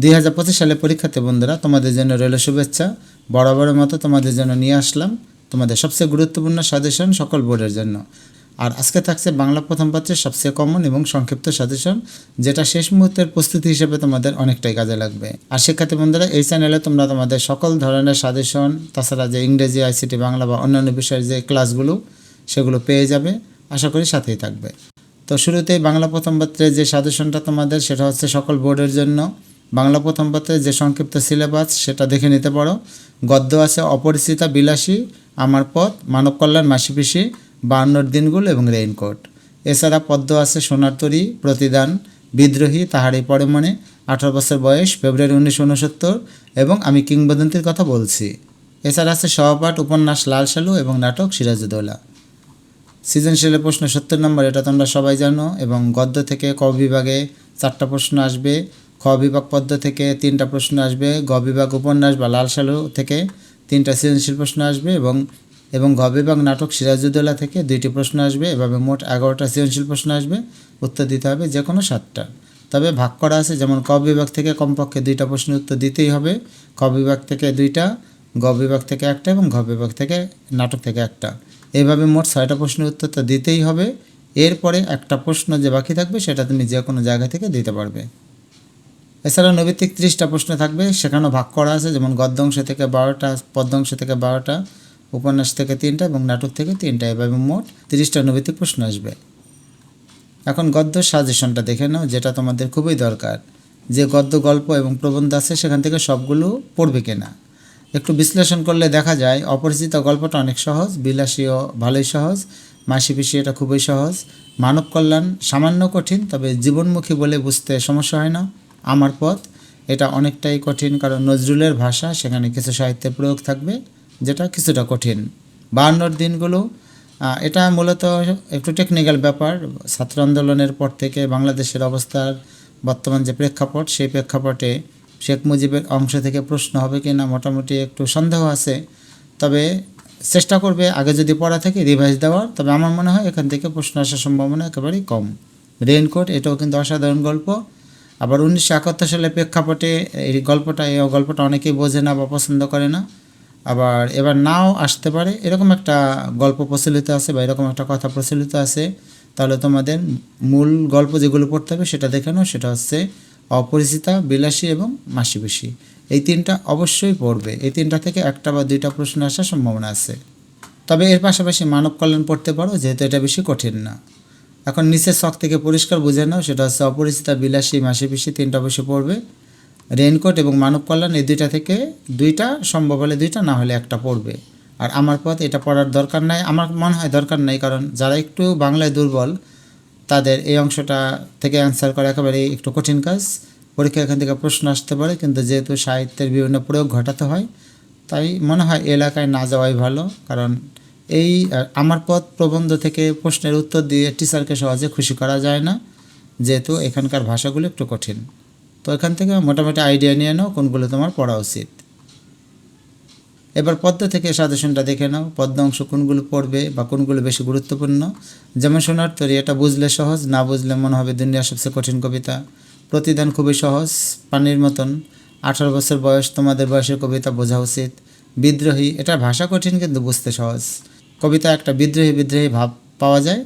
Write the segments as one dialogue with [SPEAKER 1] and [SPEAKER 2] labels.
[SPEAKER 1] দুই হাজার পঁচিশ সালে পরীক্ষাতে বন্ধুরা, তোমাদের জন্য রইল শুভেচ্ছা। বরাবরের মতো তোমাদের জন্য নিয়ে আসলাম। তোমাদের সবচেয়ে গুরুত্বপূর্ণ সাজেশন সকল বোর্ডের জন্য। আর আজকে থাকছে বাংলা প্রথম পাত্রের সবচেয়ে কমন এবং সংক্ষিপ্ত সাজেশন, যেটা শেষ মুহূর্তের প্রস্তুতি হিসেবে তোমাদের অনেকটাই কাজে লাগবে। আর শিক্ষার্থী বন্ধুরা, এই চ্যানেলে তোমরা তোমাদের সকল ধরনের সাজেশন, তাছাড়া যে ইংরেজি, আইসিটি, বাংলা বা অন্যান্য বিষয়ের যে ক্লাসগুলো, সেগুলো পেয়ে যাবে। আশা করি সাথেই থাকবে। তো শুরুতেই বাংলা প্রথম পাত্রের যে সাজেশনটা তোমাদের, সেটা হচ্ছে সকল বোর্ডের জন্য। বাংলা প্রথম পত্রের যে সংক্ষিপ্ত সিলেবাস, সেটা দেখে নিতে পারো। গদ্য আছে, অপরিচিতা বিলাসী, আমার পথ, মানব কল্যাণ মাসিপিসি বায়ান্নর দিনগুলো এবং রেইনকোট। এছাড়া পদ্ম আছে, সোনার তরী, প্রতিদান, বিদ্রোহী, তাহারই পরে মনে, আঠারো বছর বয়স, ফেব্রুয়ারি উনিশশো উনসত্তর এবং আমি কিংবদন্তির কথা বলছি। এছাড়া আছে, সহপাঠ, উপন্যাস, লাল সালু এবং নাটক, সিরাজউদ্দৌলা। সৃজনশীলের প্রশ্ন সত্তর নম্বর, এটা তোমরা সবাই জানো, এবং গদ্য থেকে ক বিভাগে চারটা প্রশ্ন আসবে। খ বিভাগ পদ্য থেকে তিনটা প্রশ্ন আসবে, গ বিভাগ উপন্যাস বা লাল সালু থেকে তিনটা সৃজনশীল প্রশ্ন আসবে এবং এবং ঘ বিভাগ নাটক সিরাজউদ্দৌলা থেকে দুইটি প্রশ্ন আসবে, এভাবে মোট এগারোটা সৃজনশীল প্রশ্ন আসবে, উত্তর দিতে হবে যে কোনো সাতটা। তবে ভাগ করা আছে, যেমন ক বিভাগ থেকে কমপক্ষে দুইটা প্রশ্নের উত্তর দিতেই হবে ক বিভাগ থেকে দুইটা, গ বিভাগ থেকে একটা এবং ঘ বিভাগ থেকে, নাটক থেকে একটা। এইভাবে মোট ছয়টা প্রশ্নের উত্তর তো দিতেই হবে, এরপরে একটা প্রশ্ন যে বাকি থাকবে সেটা তুমি যে কোনো জায়গা থেকে দিতে পারবে। এছাড়া নৈবিত্তিক ত্রিশটা প্রশ্ন থাকবে। সেখানেও ভাগ করা আছে, যেমন গদ্যংশ থেকে বারোটা পদ্য অংশ থেকে বারোটা, উপন্যাস থেকে তিনটা এবং নাটক থেকে তিনটা, এভাবে মোট তিরিশটা নৈবিত্তিক প্রশ্ন আসবে। এখন গদ্য সাজেশনটা দেখে নাও, যেটা তোমাদের খুবই দরকার। যে গদ্য, গল্প এবং প্রবন্ধ আছে, সেখান থেকে সবগুলো পড়বে কিনা? একটু বিশ্লেষণ করলে দেখা যায়, অপরিচিত গল্পটা অনেক সহজ, বিলাসীও ভালোই সহজ মাসি পিসি এটা খুবই সহজ। মানব কল্যাণ সামান্য কঠিন, তবে জীবনমুখী বলে বুঝতে সমস্যা হয় না। আমার পথ। এটা অনেকটাই কঠিন কারণ নজরুলের ভাষা, সেখানে কিছু সাহিত্যের প্রয়োগ থাকবে, যেটা কিছুটা কঠিন। বায়ান্নর দিনগুলো এটা মূলত একটু টেকনিক্যাল ব্যাপার। ছাত্র আন্দোলনের পর থেকে বাংলাদেশের অবস্থার বর্তমান যে প্রেক্ষাপট, সেই প্রেক্ষাপটে শেখ মুজিবের অংশ থেকে প্রশ্ন হবে কি না মোটামুটি একটু সন্দেহ আছে। তবে চেষ্টা করবে আগে যদি পড়া থাকে রিভাইজ দেওয়ার, তবে আমার মনে হয় এখান থেকে প্রশ্ন আসার সম্ভাবনা একেবারেই কম। রেইনকোট এটাও কিন্তু অসাধারণ গল্প। আবার উনিশশো একাত্তর সালের প্রেক্ষাপটে এই গল্পটা এই গল্পটা অনেকেই বোঝে না বা পছন্দ করে না। আবার এবার নাও আসতে পারে। এরকম একটা গল্প প্রচলিত আছে বা এরকম একটা কথা প্রচলিত আছে। তাহলে তোমাদের মূল গল্প যেগুলো পড়তে হবে সেটা দেখে নাও। সেটা হচ্ছে অপরিচিতা, বিলাসী এবং মাসিবেশি। এই তিনটা অবশ্যই পড়বে। এই তিনটা থেকে একটা বা দুইটা প্রশ্ন আসার সম্ভাবনা আছে। তবে এর পাশাপাশি মানব কল্যাণ পড়তে পারো, যেহেতু এটা বেশি কঠিন না। এখন নিচের শখ থেকে পরিষ্কার বুঝে নাও, সেটা হচ্ছে অপরিচিতা, বিলাসী মাসিপিসি তিনটা অবশ্যই পড়বে। রেনকোট এবং মানব কল্যাণ, এই দুইটা থেকে দুইটা সম্ভব হলে দুইটা, না হলে একটা পড়বে। আর আমার পথ, এটা পড়ার দরকার নাই, আমার মনে হয় দরকার নাই, কারণ যারা একটু বাংলায় দুর্বল, তাদের এই অংশটা থেকে অ্যান্সার করা একেবারে একটু কঠিন কাজ। পরীক্ষা এখান থেকে প্রশ্ন আসতে পারে, কিন্তু যেহেতু সাহিত্যের বিভিন্ন প্রয়োগ ঘটাতে হয়, তাই মনে হয় এলাকায় না যাওয়াই ভালো, কারণ এই আমার পথ প্রবন্ধ থেকে প্রশ্নের উত্তর দিয়ে টিচারকে সহজে খুশি করা যায় না, যেহেতু এখানকার ভাষাগুলো একটু কঠিন। তো এখান থেকে মোটামুটি আইডিয়া নিয়ে নাও, কোনগুলো তোমার পড়া উচিত। এবার পদ্ম থেকে সাজেশনটা দেখে নাও পদ্ম অংশ কোনগুলো পড়বে বা কোনগুলো বেশি গুরুত্বপূর্ণ। যেমন সোনার তরি, এটা বুঝলে সহজ, না বুঝলে মনে হবে দুনিয়ার সবচেয়ে কঠিন কবিতা। প্রতিদান খুবই সহজ, পানির মতন। আঠারো বছর বয়স, তোমাদের বয়সের কবিতা বোঝা উচিত। বিদ্রোহী, এটা ভাষা কঠিন কিন্তু বুঝতে সহজ। কবিতা একটা বিদ্রোহী বিদ্রোহী ভাব পাওয়া যায়।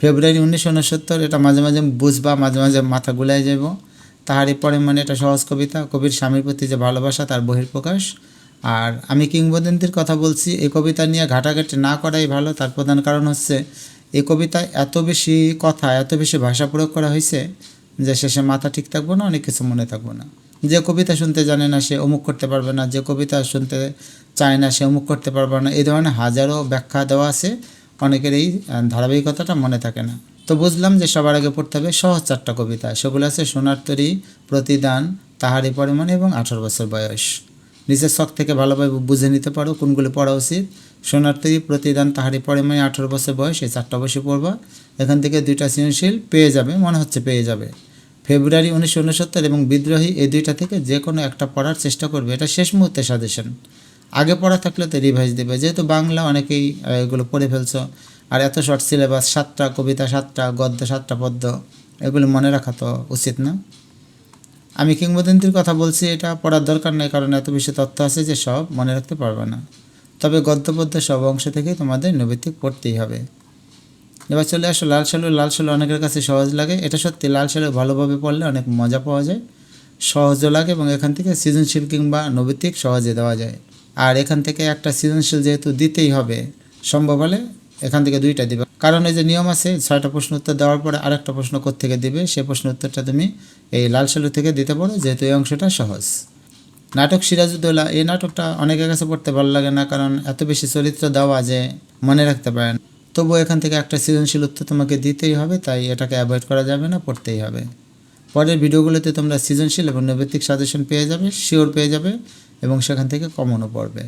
[SPEAKER 1] ফেব্রুয়ারি উনিশশো উনসত্তর, এটা মাঝে মাঝে বুঝবা, মাঝে মাঝে মাথা গুলাই যাব। তাহারই পরে মানে এটা সহজ কবিতা, কবির স্বামীর প্রতি যে ভালোবাসা, তার বহির্প্রকাশ আর আমি কিংবদন্তির কথা বলছি, এই কবিতা নিয়ে ঘাটাঘাটি না করাই ভালো। তার প্রধান কারণ হচ্ছে, এই কবিতায় এত বেশি কথা, এত বেশি ভাষা প্রয়োগ করা হয়েছে যে শেষে মাথা ঠিক থাকব না, অনেক কিছু মনে থাকব না। যে কবিতা শুনতে জানে না সে অমুক করতে পারবে না, যে কবিতা শুনতে চায় না সে অমুক করতে পারবে না, এই ধরনের হাজারো ব্যাখ্যা দেওয়া আছে। অনেকের এই ধারাবাহিকতাটা মনে থাকে না। তো বুঝলাম যে সবার আগে পড়তে হবে সহজ চারটা কবিতা, সেগুলো আছে সোনার তরী, প্রতিদান তাহারি পরিমাণ এবং আঠারো বছর বয়স। নিজের শখ থেকে ভালোভাবে বুঝে নিতে পারো কোনগুলো পড়া উচিত। সোনার তৈরি, প্রতিদান তাহারি পরিমাণে আঠারো বছর বয়স, এই চারটা অবশ্যই পড়বা। এখান থেকে দুইটা সৃজনশীল পেয়ে যাবে, মনে হচ্ছে পেয়ে যাবে। ফেব্রুয়ারি উনিশশো উনসত্তর এবং বিদ্রোহী এই দুইটা থেকে যে কোনো একটা পড়ার চেষ্টা করবে। এটা শেষ মুহূর্তে সাজেশন। আগে পড়া থাকলে তো রিভাইজ দেবে। যেহেতু বাংলা অনেকেই এগুলো পড়ে ফেলছো, আর এত শর্ট সিলেবাস সাতটা, কবিতা সাতটা, গদ্য সাতটা, পদ্য, এগুলো মনে রাখা তো উচিত না। আমি কিংবদন্তির কথা বলছি, এটা পড়ার দরকার নেই, কারণ এত বেশি তথ্য আছে যে সব মনে রাখতে পারবে না। তবে গদ্য, পদ্য সব অংশ থেকেই তোমাদের নৈবেতিক পড়তেই হবে। এবার চলে আসো, লাল সালু লাল সালু অনেকের কাছে সহজ লাগে। এটা সত্যি, লাল সালু ভালোভাবে পড়লে অনেক মজা পাওয়া যায়। সহজও লাগে এবং এখান থেকে সৃজনশীল কিংবা নৈবেতিক সহজে দেওয়া যায়। আর এখান থেকে একটা সৃজনশীল যেহেতু দিতেই হবে, সম্ভব হলে এখান থেকে দুইটা দিবে। কারণ এই যে নিয়ম আছে, ছয়টা প্রশ্ন উত্তর দেওয়ার পরে আরেকটা প্রশ্ন থেকে দিবে? সে প্রশ্ন উত্তরটা তুমি এই লাল সালু থেকে দিতে পারো, যেহেতু এই অংশটা সহজ। নাটক সিরাজউদ্দৌলা, এই নাটকটা অনেকের কাছে পড়তে ভালো লাগে না, কারণ এত বেশি চরিত্র দেওয়া যে মনে রাখতে পারেন তবুও এখান থেকে একটা সৃজনশীল উত্তর তোমাকে দিতেই হবে, তাই এটাকে অ্যাভয়েড করা যাবে না, পড়তেই হবে। পরের ভিডিওগুলোতে তোমরা সৃজনশীল এবং নৈবেতিক সাজেশন পেয়ে যাবে শিওর পেয়ে যাবে এবং সেখান থেকে কমনও পড়বে।